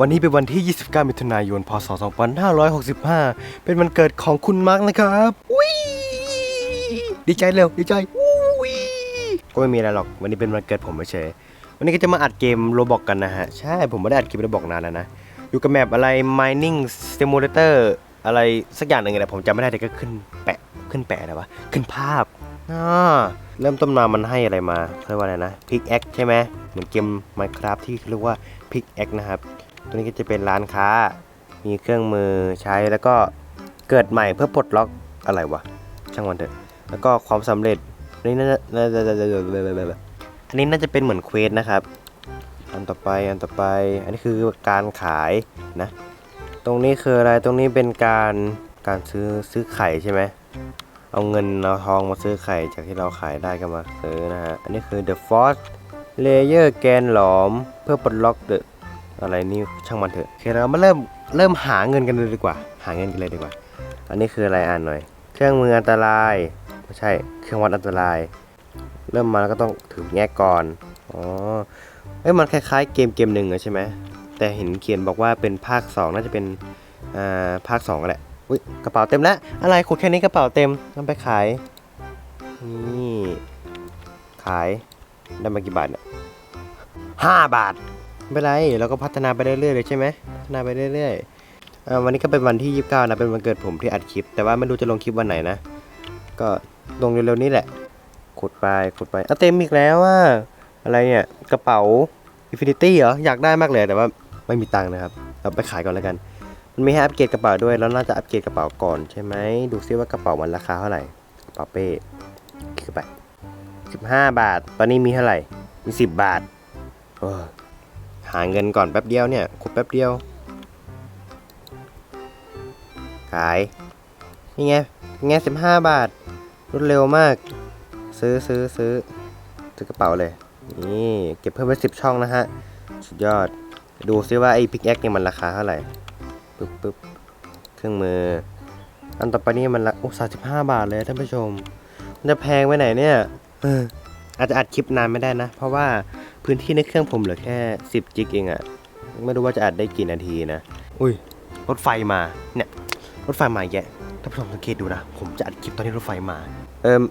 วันนี้เป็นวันที่ 29 มิถุนายน พศ 2565 เป็นวันเกิดของคุณมาร์กนะครับอุ้ยดีใจเร็วดีใจอุ้ยก็ไม่มีอะไรหรอกวันนี้เป็นวันเกิดผมเฉยๆวันนี้ก็จะมาอัดเกมโรบอกกันนะฮะ ใช่ผมไม่ได้อัดคลิปโรบอกนานแล้วนะ อยู่กับแมปอะไร mining simulator อะไรสักอย่างหนึ่งแหละผมจำไม่ได้แต่ก็ขึ้นแปะขึ้นแปะอะไรวะขึ้นภาพอ่า เริ่มต้นมามันให้อะไรมาเรียกว่าอะไรนะพิกแอคใช่ไหมเหมือนเกม Minecraft ที่เรียกว่าพิกแอคนะครับ ตัวนี้ก็จะเป็นร้านค้า มีเครื่องมือใช้แล้วก็เกิดใหม่เพื่อปลดล็อกอะไรวะ ช่างมันเถอะ แล้วก็ความสำเร็จอันนี้น่าจะน่าจะอันนี้น่าจะเป็นเหมือนเควสนะครับ อันต่อไปอันต่อไป อันนี้คือการขายนะ ตรงนี้คืออะไรตรงนี้เป็นการการซื้อซื้อไข่ใช่ไหม เอาเงินเอาทองมาซื้อไข่จากที่เราขายได้ก็มาซื้อนะฮะ อันนี้คือ the force layer แกนหลอมเพื่อปลดล็อก the อะไรนี่ช่างมันเถอะโอเคเรามาเริ่มเริ่มหาเงินกันเลยดีกว่า หาเงินกันเลยดีกว่า อันนี้คืออะไรอ่านหน่อย เครื่องมืออันตรายไม่ใช่เครื่องวัดอันตราย เริ่มมาแล้วก็ต้องถือแงะก่อนอ๋อเอ้ยมันคล้ายๆ เกมเกมหนึ่งอะใช่ไหมแต่เห็นเขียนบอกว่าเป็นภาค 2 น่าจะเป็นอ่าภาค2ก็แหละ อุ้ยกระเป๋าเต็มแล้ว อะไรขุดแค่นี้กระเป๋าเต็มต้องไปขาย นี่ ขายได้มากี่บาทเนี่ยห้าบาท ไม่เป็นไรเราก็พัฒนาไปเรื่อยๆเลยใช่ไหมพัฒนาไปเรื่อยๆวันนี้ก็เป็นวันที่ 29 นะ เป็นวันเกิดผมที่อัดคลิป แต่ว่าไม่รู้จะลงคลิปวันไหนนะ ก็ลงเร็วๆนี้แหละ ขุดไป ขุดไปอะเต็มอีกแล้วว่าอะไรเนี่ย กระเป๋า Infinity เหรอ อยากได้มากเลย แต่ว่าไม่มีตังค์นะครับ เราไปขายก่อนแล้วกัน มันมีให้อัปเกรดกระเป๋าด้วยแล้วน่าจะอัปเกรดกระเป๋าก่อนใช่ไหมดูซิว่ากระเป๋ามันราคาเท่าไหร่กระเป๋าเป้คลิกไป15 บาท ตอนนี้มีเท่าไหร่มี 10 บาทเออหาเงินก่อนแป๊บเดียวเนี่ยขุดแป๊บเดียว ขาย นี่ไงนี่ไงสิบห้าบาท รวดเร็วมาก ซื้อซื้อซื้อซื้อกระเป๋าเลย นี่ เก็บเพิ่มไปสิบช่องนะฮะ สุดยอด ดูซิว่าไอ้พิกแอคเนี่ยมันราคาเท่าไหร่ ปึ๊บปึ๊บเครื่องมือ อันต่อไปนี่มันละโอ้สาสิบห้าบาทเลยท่านผู้ชม มันจะแพงไปไหนเนี่ยเอออาจจะอัดคลิปนานไม่ได้นะ เพราะว่าพื้นที่ในเครื่องผมเหลือแค่10จิกเองอะไม่รู้ว่าจะอัดได้กี่นาทีนะอุ้ยรถไฟมาเนี่ยรถไฟมาอีกแยะท่านผู้ชมสังเกตดูนะ ผมจะอัดคลิปตอนที่รถไฟมา เอิม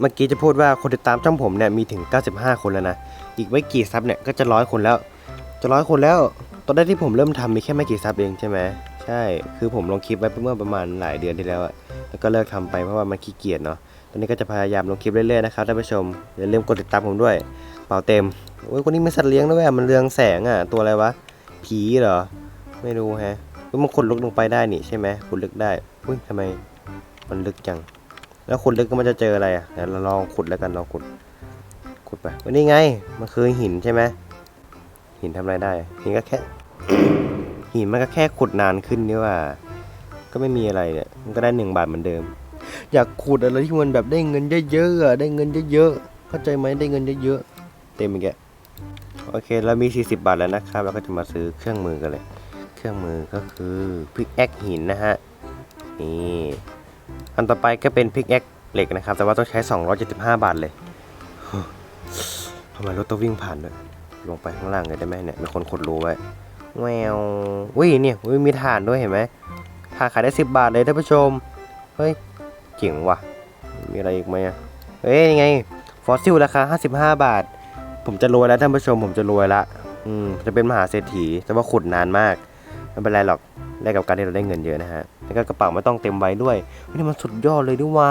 เมื่อกี้จะพูดว่าคนติดตามช่องผมเนี่ยมีถึง 95 คนแล้วนะ อีกไม่กี่ซับเนี่ยก็จะร้อยคนแล้ว จะร้อยคนแล้ว ตอนแรกที่ผมเริ่มทำมีแค่ไม่กี่ซับเองใช่ไหมใช่ คือผมลงคลิปไว้เมื่อประมาณหลายเดือนที่แล้วอะแล้วก็เลิกทำไปเพราะว่ามันขี้เกียจเนาะ ตอนนี้ก็จะพยายามลงคลิปเรื่อยๆนะครับท่านผู้ชม อย่าลืมกดติดตามผมด้วย เป่าเต็ม โอ้ยคนนี้มีสัตว์เลี้ยงด้วยมันเรืองแสงอะ ตัวอะไรวะ ผีเหรอ ไม่รู้แฮะเฮ้ยมันขุดลึกลงไปได้นี่ใช่ไหมขุดลึกได้ อุ้ยทำไม มันลึกจัง แล้วขุดลึกก็มันจะเจออะไรอะเดี๋ยวเราลองขุดแล้วกันลองขุด ขุดไปวันนี้ไง มันคือหินใช่ไหม หินทำอะไรได้ หินก็แค่ หินมันก็แค่ขุดนานขึ้นนี่ว่า ก็ไม่มีอะไรเนี่ยมันก็ได้หนึ่งบาทเหมือนเดิม อยากขุดอะไรที่มันแบบได้เงินเยอะๆอะได้เงินเยอะๆเข้าใจไหมได้เงินเยอะๆเต็มอีกแกโอเคเรามี 40 บาทแล้วนะครับเราก็จะมาซื้อเครื่องมือกันเลย เครื่องมือก็คือพิกแอคหินนะฮะนี่อันต่อไปก็เป็นพิกแอคเหล็กนะครับ แต่ว่าต้องใช้ 275 บาทเลยทำไมรถต้องวิ่งผ่านด้วย ลงไปข้างล่างเลยได้ไหมเนี่ยมีคนขุดรูไว้แววอุ้ยเนี่ยอุ้ยมีถ่านด้วยเห็นไหมถ่านขายได้10บาทเลยท่านผู้ชม เฮ้ยเจ๋งว่ะ มีอะไรอีกไหมอะเฮ้ยยังไง ฟอสซิลราคา55บาท ผมจะรวยแล้วท่านผู้ชม ผมจะรวยละ อืม จะเป็นมหาเศรษฐี แต่ว่าขุดนานมาก ไม่เป็นไรหรอกได้กับการที่เราได้เงินเยอะนะฮะ แล้วก็กระเป๋าไม่ต้องเต็มใบด้วยนี่มันสุดยอดเลยด้วยว่า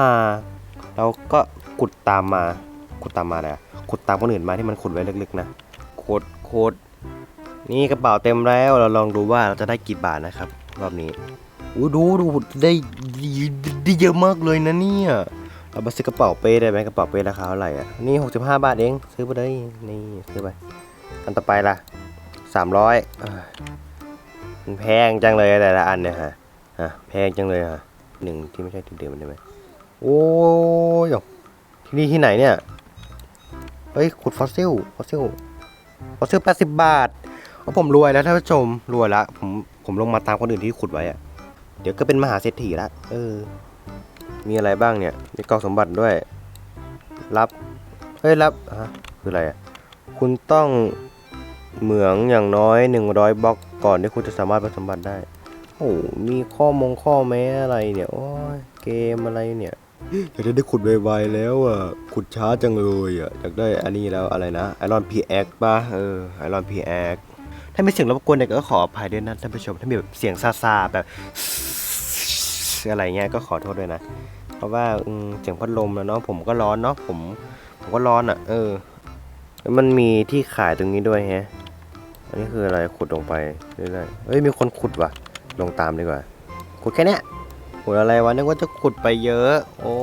เราก็ขุดตามมา ขุดตามมาเลยขุดตามคนอื่นมาที่มันขุดไว้ลึกๆนะ ขุดขุดนี่กระเป๋าเต็มแล้วเราลองดูว่าเราจะได้กี่บาทนะครับรอบนี้อู้ดูดูได้ได้ได้เยอะมากเลยนะเนี่ยเราไปซื้อกระเป๋าเป้ได้ไหมกระเป๋าเป้ราคาเท่าไหร่อะนี่ 65 บาทเองซื้อไปเลยนี่ซื้อไปอันต่อไปล่ะ 300เอ้ยมันแพงจังเลยแต่ละอันเนี่ยฮะฮะแพงจังเลยฮะหนึ่งที่ไม่ใช่ที่เดิมมันได้ไหมโอ้ยที่นี่ที่ไหนเนี่ยเฮ้ยขุดฟอสซิลฟอสซิล ฟอสซิล80 บาทเอาผมรวยแล้วท่านผู้ชมรวยละผมผมลงมาตามคนอื่นที่ขุดไว้อะเดี๋ยวก็เป็นมหาเศรษฐีละเออ มีอะไรบ้างเนี่ย มีกล่องสมบัติด้วย รับ เฮ้ย รับฮะคืออะไรอะคุณต้องเหมืองอย่างน้อย 100บล็อกก่อนที่คุณจะสามารถไปสมบัติได้ โอ้มีข้อมงข้อแม้อะไรเนี่ย โอ้ยเกมอะไรเนี่ย อยากได้ขุดไวๆแล้วอะขุดช้าจังเลยอะอยากได้อันนี้แล้วอะไรนะไอรอนพีแอคป่ะเออไอรอนพีแอคถ้ามีเสียงรบกวนเนี่ยก็ขออภัยด้วยนะท่านผู้ชม ถ้ามีแบบเสียงซาๆแบบอะไรเงี้ยก็ขอโทษด้วยนะ เพราะว่าเสียงพัดลมนะเนาะผมก็ร้อนเนาะผมผมก็ร้อนอะ เออแล้วมันมีที่ขายตรงนี้ด้วยแฮะอันนี้คืออะไรขุดลงไปเรื่อยๆเฮ้ยมีคนขุดว่ะ ลงตามดีกว่าขุดแค่เนี้ย ขุดอะไรวะนึกว่าจะขุดไปเยอะ โอ้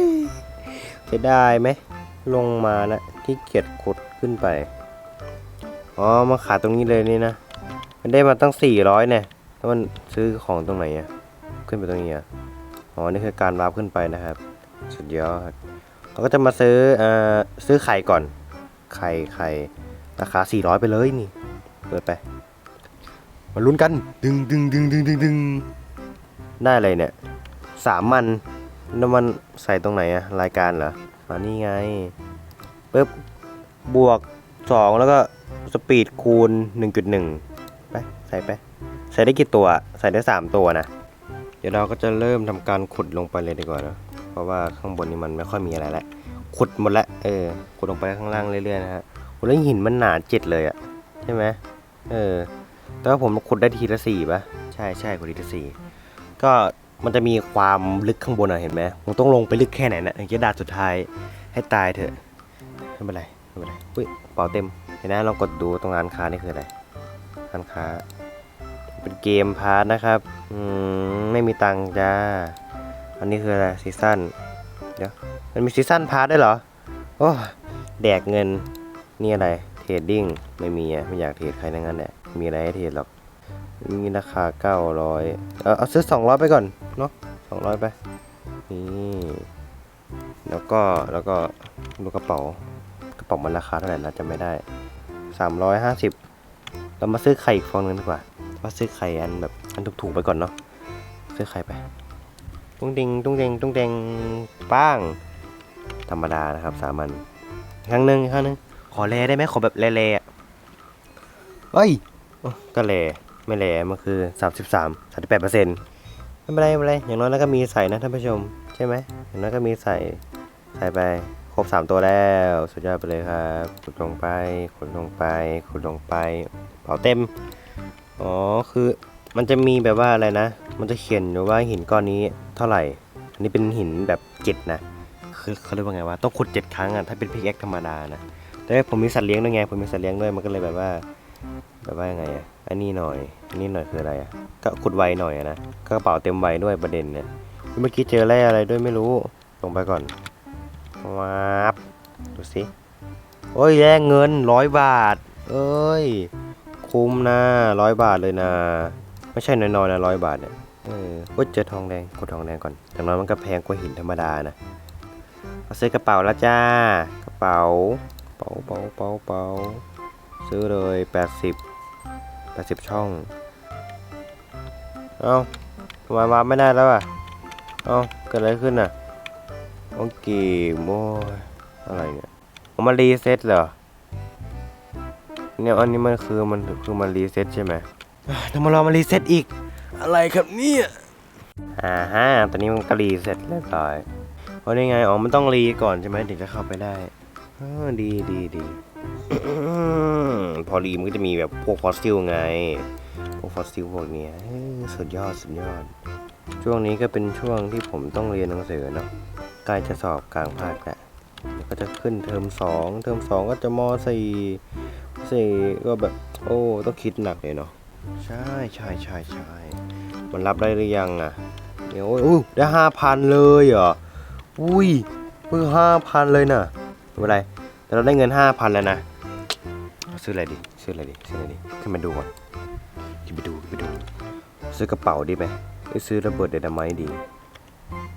ยจะได้ไหมลงมานะที่เกียจขุดขึ้นไป อ๋อมาขายตรงนี้เลยนี่นะ มันได้มาตั้ง 400เนี่ยแล้วมันซื้อของตรงไหนอะขึ้นไปตรงนี้อะอ๋อ นี่คือการวาร์ปขึ้นไปนะครับ สุดยอดเราก็จะมาซื้อเอ่อซื้อไข่ก่อน ไข่ไข่ราคา 400 ไปเลยนี่เปิดไป มาลุ้นกัน ดึงดึงดึงดึงดึงดึง ได้อะไรเนี่ยสามมันแล้วมันใส่ตรงไหนอะรายการเหรออ่านี่ไงปึ๊บบวก 2 แล้วก็สปีดคูณ 1.1 ไป ใส่ไป ใส่ได้กี่ตัว ใส่ได้ 3 ตัวนะ เดี๋ยวเราก็จะเริ่มทำการขุดลงไปเลยดีกว่านะ เพราะว่าข้างบนนี้มันไม่ค่อยมีอะไรแล้วขุดหมดแล้วเออ ขุดลงไปข้างล่างเรื่อยๆนะฮะโอ้แล้วหินมันหนาเจ็ดเลยอะใช่ไหมเออ แต่ว่าผมขุดได้ทีละสี่ปะใช่ใช่ขุดทีละสี่ ก็มันจะมีความลึกข้างบนอะเห็นไหมผมต้องลงไปลึกแค่ไหนนะถึงจะดานสุดท้ายให้ตายเถอะไม่เป็นไรไม่เป็นไรอุ้ยเป๋าเต็มเห็นไหมลองกดดูตรงร้านค้านี่คืออะไรร้านค้า เป็นเกมพาร์ทนะครับอืมไม่มีตังค์จ้าอันนี้คืออะไรซีซั่นเดี๋ยวมันมีซีซั่นพาร์ทได้วยเหรอโอ้แดกเงินนี่อะไรเทรดดิ้งไม่มีอะไม่อยากเทรดใครทั้งนั้นแหละมีอะไรให้เทรดหรอก มีราคา900เออเอาซื้อ200ไปก่อนเนาะ200ไป นี่แล้วก็แล้วก็ดูกระเป๋ากระเป๋ามันราคาเท่าไหร่นะจำไม่ได้350เรามาซื้อไข่อีกฟองหนึงดีกว่าว่าซื้อไข่อันแบบอันถูกๆไปก่อนเนาะซื้อไข่ไปตุ้งดิงตุ้งดิงตุ้งดิงป้าง ธรรมดานะครับสามัญครั้งหนึ่งครั้งหนึ่งขอแลได้ไหมขอแบบแลๆเฮ้ยโอ้ก็แล ไม่แหลมันคือ 33 38เปอร์เซ็นต์ไม่เป็นไรไม่เป็นไรอย่างน้อยแล้วก็มีใส่นะท่านผู้ชม ใช่ไหมอย่างน้อยก็มีใส่ใส่ไปครบ 3 ตัวแล้วสุดยอดไปเลยครับขุดลงไปขุดลงไปขุดลงไปเผาเต็มอ๋อคือมันจะมีแบบว่าอะไรนะ มันจะเขียนอยู่ว่าหินก้อนนี้เท่าไหร่ อันนี้เป็นหินแบบเจ็ดนะคือเขาเรียกว่าไงว่าต้องขุดเจ็ดครั้งอะถ้าเป็นพิกแอคธรรมดานะแต่ผมมีสัตว์เลี้ยงด้วยไงผมมีสัตว์เลี้ยงด้วยมันก็เลยแบบว่า แบบว่ายังไงอะอันนี้หน่อย อันนี้หน่อยคืออะไรอะ ก็ขุดไวหน่อยนะก็กระเป๋าเต็มไวด้วยประเด็นเนี่ย เมื่อกี้เจอแร่อะไรด้วยไม่รู้ ลงไปก่อนว้าบดูสิ โอ้ยแลกเงินร้อยบาท เอ้ย คุ้มนะร้อยบาทเลยนะ ไม่ใช่น้อยๆนะร้อยบาทเนี่ย เออโอ้ยเจอทองแดงกดทองแดงก่อนอย่างน้อยมันก็แพงกว่าหินธรรมดานะมาซื้อกระเป๋าแล้วจ้า กระเป๋า เป๋าเป๋าเป๋าเป๋า ซื้อเลย 80 80 ช่อง เอ้าทำไมมาไม่ได้แล้วอะ เอ้าเกิดอะไรขึ้นอะโอเคโมยอะไรเนี่ยเอามารีเซ็ตเหรอ เนี่ยอันนี้มันคือมันคือมันรีเซ็ตใช่ไหมทำไมเรามารีเซ็ตอีก อะไรครับเนี่ยอ่าฮะตอนนี้มันก็รีเซ็ตเรียบร้อยเพราะนี่ไง อ๋อ มันต้องรีก่อนใช่ไหมถึงจะเข้าไปได้อ๋อดีดีดีอืม พอรีมันก็จะมีแบบพวกฟอสซิลไง พวกฟอสซิลพวกนี้สุดยอดสุดยอด ช่วงนี้ก็เป็นช่วงที่ผมต้องเรียนหนังสือเนาะใกล้จะสอบกลางภาคแล้วก็จะขึ้นเทอมสองเทอมสองก็จะมสี่สี่ก็แบบโอ้ต้องคิดหนักเลยเนาะใช่ใช่ใช่ใช่มันรับได้หรือยังอะเดี๋ยวโอ้ยได้ห้าพันเลยเหรออุ้ยเพิ่งห้าพันเลยน่ะไม่เป็นไร แต่เราได้เงินห้าพันแล้วนะ ซื้ออะไรดี ซื้ออะไรดี ซื้ออะไรดี ขึ้นมาดูก่อนขึ้นไปดูขึ้นไปดู ซื้อกระเป๋าดีไหมซื้อระเบิดไดนาไมต์ดี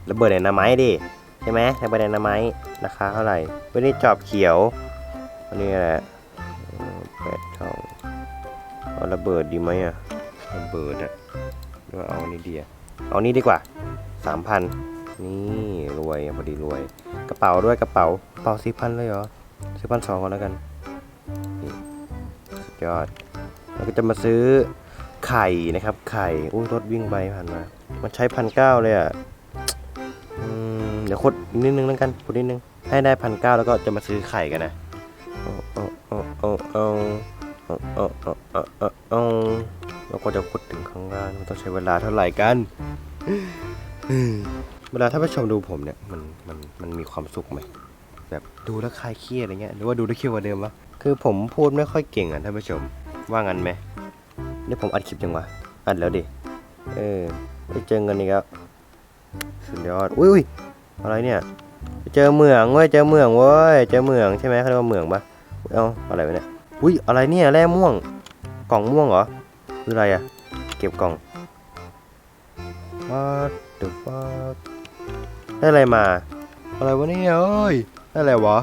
ระเบิดไดนาไมต์ดิใช่ไหมระเบิดไดนาไมต์ราคาเท่าไหร่วันนี้จอบเขียวอันนี้แหละเออแปดช่องเอาระเบิดดีไหมอะระเบิดอะหรือว่าเอาอันนี้ดีอะเอานี้ดีกว่าสามพันนี่รวยพอดีรวย กระเป๋าด้วยกระเป๋ากระเป๋าสี่พันเลยเหรอ สี่พันสองก็แล้วกันนี่ยอด แล้วก็จะมาซื้อไข่นะครับ ไข่อุ้ยรถวิ่งไปผ่านมา มันใช้พันเก้าเลยอะเดี๋ยวคดนิดนึงแล้วกันคดนิดนึง ให้ได้พันเก้าแล้วก็จะมาซื้อไข่กันนะเอาเอาเอาเอาเอาเอาเอาเอาเอาเอาเอาแล้วก็จะคดถึงข้างล่างต้องใช้เวลาเท่าไหร่กันเวลาท่าผู้ชมดูผมเนี่ย มันมันมันมีความสุขไหม แบบดูแล้วคลายเครียดอะไรเงี้ยหรือว่าดูแล้วเครียดกว่าเดิมวะคือผมพูดไม่ค่อยเก่งอะท่านผู้ชมว่างั้นไหมนี่ผมอัดคลิปยังวะอัดแล้วดิเออไปเจอเงินอีกแล้วสุดยอดอุ้ยอุ้ยอะไรเนี่ยเจอเหมืองเว้ยเจอเหมืองเว้ยเจอเหมืองใช่ไหมเขาเรียกว่าเหมืองปะเอ้าอะไรวะเนี่ยอุ้ยอะไรเนี่ยแร่ม่วงกล่องม่วงเหรอคืออะไรอะเก็บกล่อง what the fuck ได้อะไรมา อะไรวะเนี่ยเอ้ย ได้อะไรวะ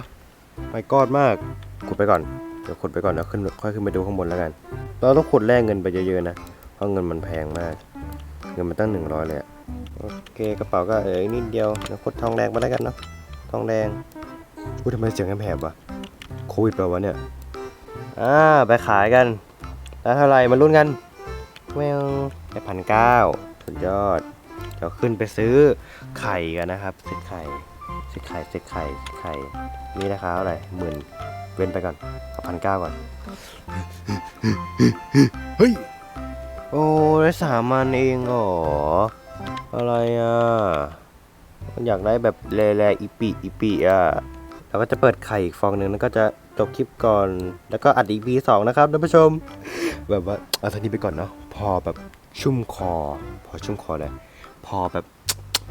ไม่กอดมากขุดไปก่อนเดี๋ยวขุดไปก่อนเดี๋ยวขึ้นค่อยขึ้นไปดูข้างบนแล้วกัน เราต้องขุดแลกเงินไปเยอะๆนะเพราะเงินมันแพงมาก เงินมันตั้งหนึ่งร้อยเลยอะโอเคกระเป๋าก็เอออีกนิดเดียวเดี๋ยวขุดทองแดงไปแล้วกันเนาะทองแดงอุ้ยทำไมเสียงแหบๆวะโควิดเปล่าวะเนี่ยอ่าไปขายกันแล้วเท่าไหร่มาลุ้นกันแมวได้พันเก้าสุดยอดเดี๋ยวขึ้นไปซื้อไข่กันนะครับซื้อไข่ ซื้อไข่ซื้อไข่ซื้อไข่นี่ราคาเท่าไหร่หมื่นเว้นไปก่อนเอาพันเก้าก่อน เฮ้ย โอ้ได้สามมันเองเหรอ อะไรอะมันอยากได้แบบแร่ๆอีปีอีปีอะเราก็จะเปิดไข่อีกฟองหนึ่งแล้วก็จะจบคลิปก่อน แล้วก็อัดอีพีสองนะครับท่านผู้ชม แบบว่าเอาท่านี้ไปก่อนเนาะพอแบบชุ่มคอ พอชุ่มคอเลย พอแบบ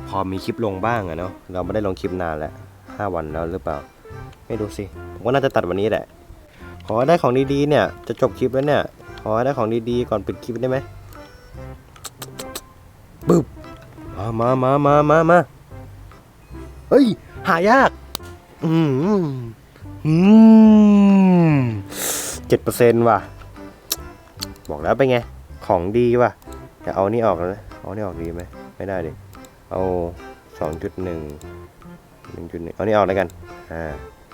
พอมีคลิปลงบ้างอะเนาะเราไม่ได้ลงคลิปนานแล้วห้าวันแล้วหรือเปล่า ไม่รู้สิผมว่าน่าจะตัดวันนี้แหละ ขอได้ของดีๆเนี่ย จะจบคลิปแล้วเนี่ย ขอได้ของดีๆก่อนปิดคลิปได้ไหมบึ๊บมามามามามามาเฮ้ย หายาก อืมอืมเจ็ดเปอร์เซ็นต์ว่ะ บอกแล้วเป็นไง ของดีว่ะ จะเอานี่ออกแล้วนะเอานี่ออกดีไหม ไม่ได้ดิ เอาสองจุดหนึ่งหนึ่งจุดหนึ่งเอานี่ออกแล้วกัน อ่า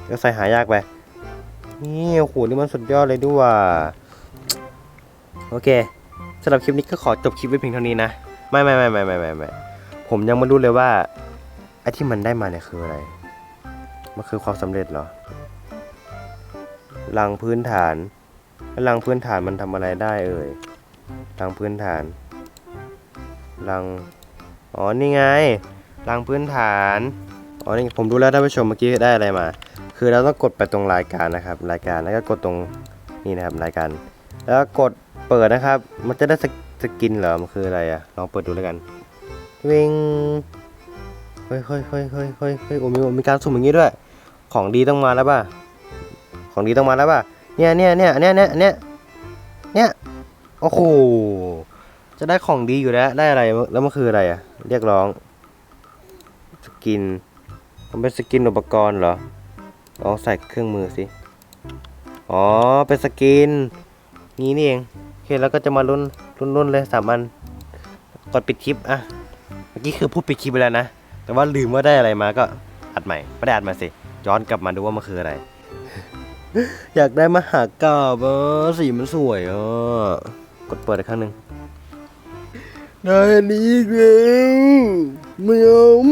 ก็ใส่หายากไป นี่โอ้โหนี่มันสุดยอดเลยด้วยว่ะโอเคสำหรับคลิปนี้ก็ขอจบคลิปไว้เพียงเท่านี้นะ ไม่ไม่ไม่ไม่ไม่ไม่ไม่ผมยังไม่รู้เลยว่าไอ้ที่มันได้มาเนี่ยคืออะไร มันคือความสำเร็จเหรอรังพื้นฐานแล้วรังพื้นฐานมันทำอะไรได้เอ่ยรังพื้นฐานรัง อ๋อ นี่ไงรังพื้นฐาน อ๋อ นี่ผมดูแล้วท่านผู้ชมเมื่อกี้ได้อะไรมา คือเราต้องกดไปตรงรายการนะครับ รายการแล้วก็กดตรงนี่นะครับรายการ แล้วกดเปิดนะครับ มันจะได้สกสกินเหรอ มันคืออะไรอะลองเปิดดูแล้วกันวิงเฮ้ยเฮ้ยเฮ้ยเฮ้ยเฮ้ยเฮ้ยโอ้มีมีการสุ่มอย่างนี้ด้วย ของดีต้องมาแล้วป่ะ ของดีต้องมาแล้วป่ะ เนี่ยเนี่ยเนี่ยเนี่ยเนี่ยเนี่ยเนี่ย โอ้โห จะได้ของดีอยู่แล้ว ได้อะไร แล้วมันคืออะไรอะ เรียกร้อง สกิน มันเป็นสกินอุปกรณ์เหรอลองใส่เครื่องมือสิ อ๋อ เป็นสกิน นี้นี่เองโอเคแล้วก็จะมาลุ้นลุ้นลุ้นเลยสามอันกดปิดคลิป อะ เมื่อกี้คือพูดปิดคลิปไปแล้วนะ แต่ว่าลืมว่าได้อะไรมาก็อัดใหม่ ไม่ได้อัดมาสิ ย้อนกลับมาดูว่ามันคืออะไร อยากได้มหากาบอะสีมันสวยอะ กดเปิดอีกครั้งหนึ่ง ได้อันนี้อีกแล้วไม่ยอม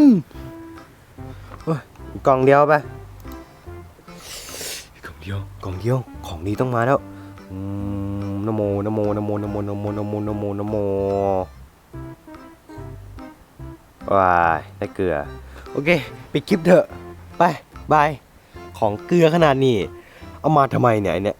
เฮ้ยอีกล่องเดียวไปกล่องเดียวกล่องเดียวของดีต้องมาแล้วนโมนโมนโมนโมนโมนโมนโมนโมว้ายได้เกลือ โอเคไปดคลิปเถอะ ไปบาย ของเกลือขนาดนี้ เอามาทำไมเนี่ยเนี่ย